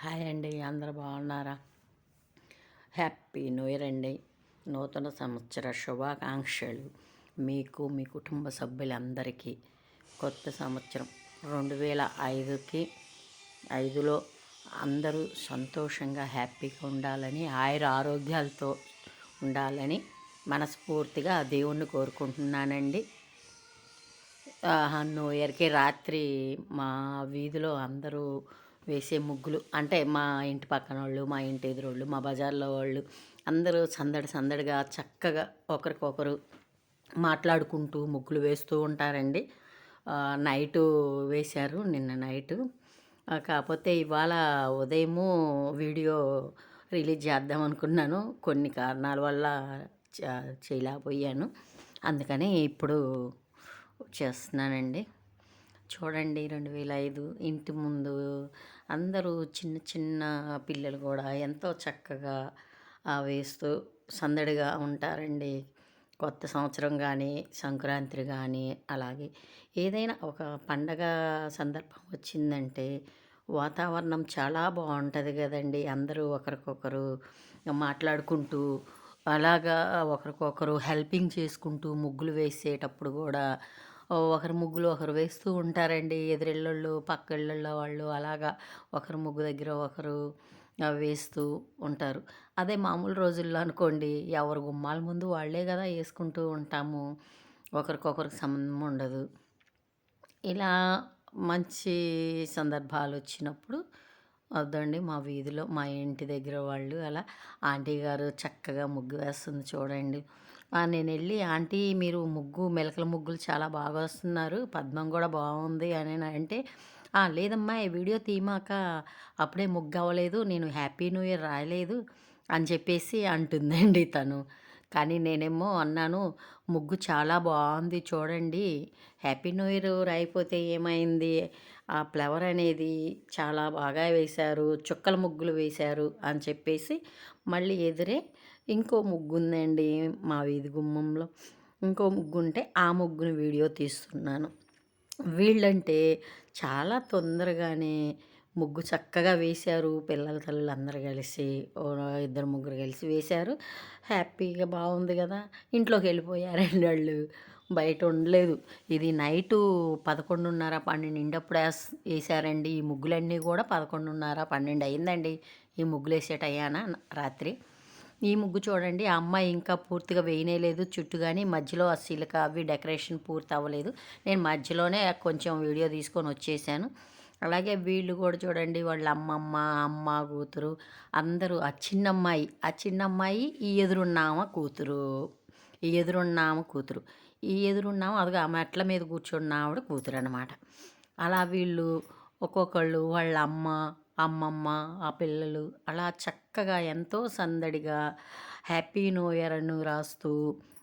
Hi అండి అందరు బాగున్నారా? హ్యాపీ న్యూ ఇయర్ అండి. నూతన సంవత్సర శుభాకాంక్షలు మీకు మీ కుటుంబ సభ్యులందరికీ. కొత్త సంవత్సరం రెండు వేల ఐదుకి ఐదులో అందరూ సంతోషంగా హ్యాపీగా ఉండాలని ఆయుర ఆరోగ్యాలతో ఉండాలని మనస్ఫూర్తిగా దేవుణ్ణి కోరుకుంటున్నానండి. న్యూ ఇయర్కి రాత్రి మా వీధిలో అందరూ వేసే ముగ్గులు. అంటే మా ఇంటి పక్కన వాళ్ళు మా ఇంటి ఎదురోళ్ళు మా బజార్లో వాళ్ళు అందరూ సందడి సందడిగా చక్కగా ఒకరికొకరు మాట్లాడుకుంటూ ముగ్గులు వేస్తూ ఉంటారండి. నైటు వేశారు నిన్న నైటు. కాకపోతే ఇవాళ ఉదయము వీడియో రిలీజ్ చేద్దాం అనుకున్నాను. కొన్ని కారణాల వల్ల చేయలేకపోయాను. అందుకని ఇప్పుడు చేస్తున్నానండి. చూడండి రెండు వేల ఐదు ఇంటి ముందు అందరూ చిన్న చిన్న పిల్లలు కూడా ఎంతో చక్కగా వేస్తూ సందడిగా ఉంటారండి. కొత్త సంవత్సరం కానీ సంక్రాంతి కానీ అలాగే ఏదైనా ఒక పండగ సందర్భం వచ్చిందంటే వాతావరణం చాలా బాగుంటుంది కదండి. అందరూ ఒకరికొకరు మాట్లాడుకుంటూ అలాగా ఒకరికొకరు హెల్పింగ్ చేసుకుంటూ ముగ్గులు వేసేటప్పుడు కూడా ఒకరి ముగ్గులు ఒకరు వేస్తూ ఉంటారండి. ఎదురెళ్ళళ్ళు పక్క ఇళ్ళల్లో వాళ్ళు అలాగా ఒకరు ముగ్గు దగ్గర ఒకరు వేస్తూ ఉంటారు. అదే మామూలు రోజుల్లో అనుకోండి ఎవరు గుమ్మాల ముందు వాళ్ళే కదా వేసుకుంటూ ఉంటాము. ఒకరికొకరికి సంబంధం ఉండదు. ఇలా మంచి సందర్భాలు వచ్చినప్పుడు వద్దండి మా వీధిలో మా ఇంటి దగ్గర వాళ్ళు అలా ఆంటీ గారు చక్కగా ముగ్గు వేస్తుంది చూడండి. నేను వెళ్ళి ఆంటీ మీరు ముగ్గు మెలకల ముగ్గులు చాలా బాగా వస్తున్నారు పద్మం కూడా బాగుంది అని అంటే లేదమ్మా ఈ వీడియో తీమాక అప్పుడే ముగ్గు అవ్వలేదు నేను హ్యాపీ న్యూ ఇయర్ రాయలేదు అని చెప్పేసి అంటుందండి తను. కానీ నేనేమో అన్నాను ముగ్గు చాలా బాగుంది చూడండి హ్యాపీ న్యూ ఇయర్ రాయిపోతే ఏమైంది? ఆ ఫ్లవర్ అనేది చాలా బాగా వేశారు చుక్కల ముగ్గులు వేశారు అని చెప్పేసి మళ్ళీ ఎదురే ఇంకో ముగ్గు ఉందండి మా వీధి గుమ్మంలో. ఇంకో ముగ్గు ఉంటే ఆ ముగ్గుని వీడియో తీస్తున్నాను. వీళ్ళంటే చాలా తొందరగానే ముగ్గు చక్కగా వేశారు. పిల్లల తల్లులు అందరు కలిసి ఇద్దరు ముగ్గురు కలిసి వేశారు. హ్యాపీగా బాగుంది కదా. ఇంట్లోకి వెళ్ళిపోయారండి వాళ్ళు బయట ఉండలేదు. ఇది నైటు పదకొండున్నర పన్నెండు ఇంటప్పుడు వేసారండి ఈ ముగ్గులన్నీ కూడా పదకొండున్నర పన్నెండు అయిందండి. ఈ ముగ్గులు వేసేటయ్యానా? రాత్రి. ఈ ముగ్గు చూడండి. ఆ అమ్మాయి ఇంకా పూర్తిగా వేయనేలేదు. చుట్టూ కానీ మధ్యలో ఆ సిలక అవి డెకరేషన్ పూర్తి అవ్వలేదు నేను మధ్యలోనే కొంచెం వీడియో తీసుకొని వచ్చేసాను. అలాగే వీళ్ళు కూడా చూడండి వాళ్ళ అమ్మమ్మ అమ్మ కూతురు. అందరూ ఆ చిన్నమ్మాయి ఆ చిన్నమ్మాయి ఈ ఎదురున్నామ కూతురు. ఈ ఎదురున్నామ కూతురు. ఈ ఎదురున్నామ అదిగా ఆ మెట్ల మీద కూర్చున్న ఆవిడ కూతురు అనమాట అలా వీళ్ళు ఒక్కొక్కళ్ళు వాళ్ళ అమ్మ అమ్మమ్మ ఆ పిల్లలు అలా చక్కగా ఎంతో సందడిగా హ్యాపీ న్యూ ఇయర్ అని రాస్తూ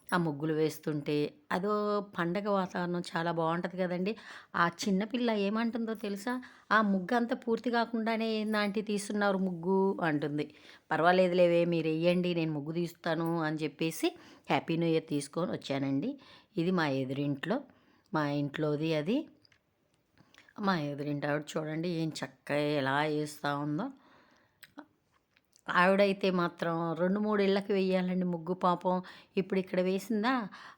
ఆ ముగ్గులు వేస్తుంటే అదో పండగ వాతావరణం చాలా బాగుంటుంది కదండి. ఆ చిన్నపిల్ల ఏమంటుందో తెలుసా? ఆ ముగ్గు అంతా పూర్తి కాకుండానే ఏందంటే తీస్తున్నారు ముగ్గు? అంటుంది. పర్వాలేదు లేవే మీరు వేయండి నేను ముగ్గు తీస్తాను అని చెప్పేసి హ్యాపీ న్యూ ఇయర్ తీసుకొని వచ్చానండి. ఇది మా ఎదురింట్లో మా ఇంట్లోది అది. మా ఎదురింటి ఆవిడ చూడండి ఏం చక్కగా ఎలా వేస్తూ ఉందో. ఆవిడైతే మాత్రం రెండు మూడు ఇళ్ళకి వెయ్యాలండి ముగ్గు పాపం. ఇప్పుడు ఇక్కడ వేసిందా?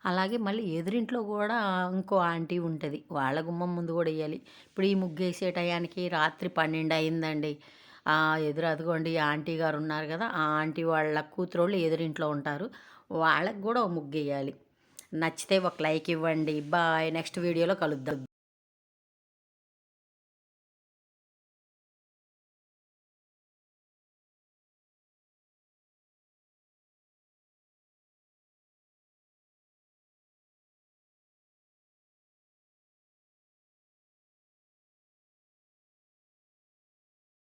అలాగే మళ్ళీ ఎదురింట్లో కూడా ఇంకో ఆంటీ ఉంటుంది. వాళ్ళ గుమ్మం ముందు కూడా వేయాలి. ఇప్పుడు ఈ ముగ్గు వేసే టయానికి రాత్రి పన్నెండు అయిందండి. ఎదురు అదిగోండి ఆంటీ గారు ఉన్నారు కదా ఆ ఆంటీ వాళ్ళ కూతురోళ్ళు ఎదురింట్లో ఉంటారు. వాళ్ళకి కూడా ముగ్గు వేయాలి. నచ్చితే ఒక లైక్ ఇవ్వండి. బాయ్. నెక్స్ట్ వీడియోలో కలుద్దాం.